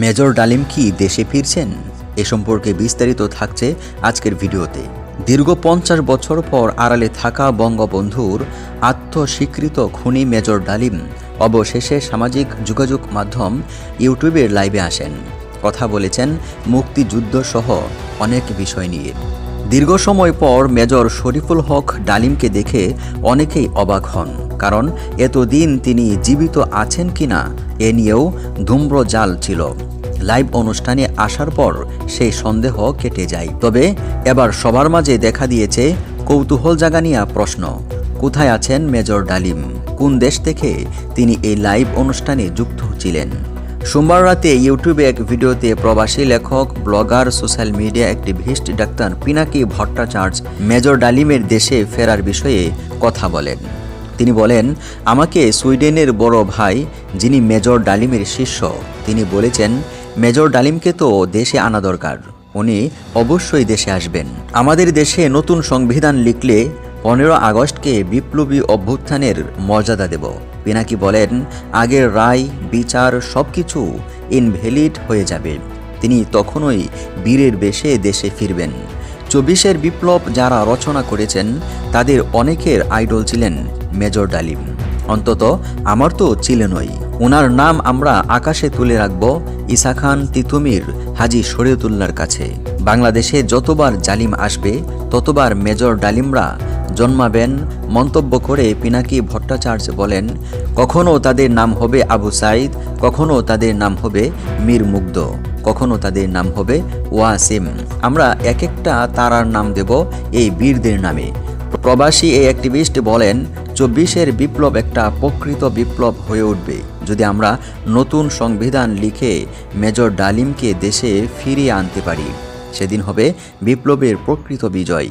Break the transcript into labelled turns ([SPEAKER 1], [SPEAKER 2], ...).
[SPEAKER 1] Major ডালিম কি দেশে ফিরছেন? এ সম্পর্কে বিস্তারিত থাকছে আজকের ভিডিওতে। দীর্ঘ পঞ্চাশ বছর পর আড়ালে থাকা বঙ্গবন্ধুর আত্মস্বীকৃত খুনি মেজর ডালিম অবশেষে সামাজিক যোগাযোগ মাধ্যম ইউটিউবের লাইভে আসেন। কথা বলেছেন মুক্তিযুদ্ধ সহ অনেক বিষয় নিয়ে। দীর্ঘ সময় পর মেজর শরীফুল হক ডালিমকে দেখে অনেকেই অবাক হন। কারণ এতদিন তিনি জীবিত আছেন কিনা এ নিয়েও ধূম্রজাল ছিল। লাইভ অনুষ্ঠানে আসার পর সেই সন্দেহ কেটে যায়। তবে এবার সবার মাঝে দেখা দিয়েছে কৌতূহল জাগানিয়া প্রশ্ন, কোথায় আছেন মেজর ডালিম? কোন দেশ থেকে তিনি এই লাইভ অনুষ্ঠানে যুক্ত ছিলেন? সোমবার রাতে ইউটিউবে এক ভিডিওতে প্রবাসী লেখক, blogger, social media activist doctor Pinaki Bhattacharya major ডালিমের দেশে ফেরার বিষয়ে কথা বলেন। তিনি বলেন, আমাকে সুইডেনের বড় ভাই, যিনি মেজর ডালিমের শিষ্য, তিনি বলেছেন, মেজর ডালিমকে তো দেশে আনা দরকার, উনি অবশ্যই দেশে আসবেন। আমাদের দেশে নতুন সংবিধান লিখলে পনেরো আগস্টকে বিপ্লবী অভ্যুত্থানের মর্যাদা দেব। পিনাকি বলেন, আগের রায়, বিচার সব কিছু ইনভ্যালিড হয়ে যাবে। তিনি তখনই বীরের বেশে দেশে ফিরবেন। চব্বিশের বিপ্লব যারা রচনা করেছেন, তাদের অনেকের আইডল ছিলেন মেজর ডালিম। অন্তত আমার তো ছিলেনই ওনার নাম আমরা আকাশে তুলে রাখব ইসা খান তিতুমির হাজি শরীয়তুল্লার কাছে। বাংলাদেশে যতবার জালিম আসবে, ততবার মেজর ডালিমরা জন্মাবেন, মন্তব্য করে পিনাকি ভট্টাচার্য বলেন, কখনো তাদের নাম হবে আবু সাইদ, কখনো তাদের নাম হবে মীর মুগ্ধ, কখনো তাদের নাম হবে ওয়াসিম। আমরা এক একটা তারার নাম দেব এই বীরদের নামে। প্রবাসী এই অ্যাক্টিভিস্ট বলেন চব্বিশের বিপ্লব একটা প্রকৃত বিপ্লব হয়ে উঠবে। যদি আমরা নতুন সংবিধান লিখে মেজর ডালিমকে দেশে ফিরিয়ে আনতে পারি, সেদিন হবে বিপ্লবের প্রকৃত বিজয়।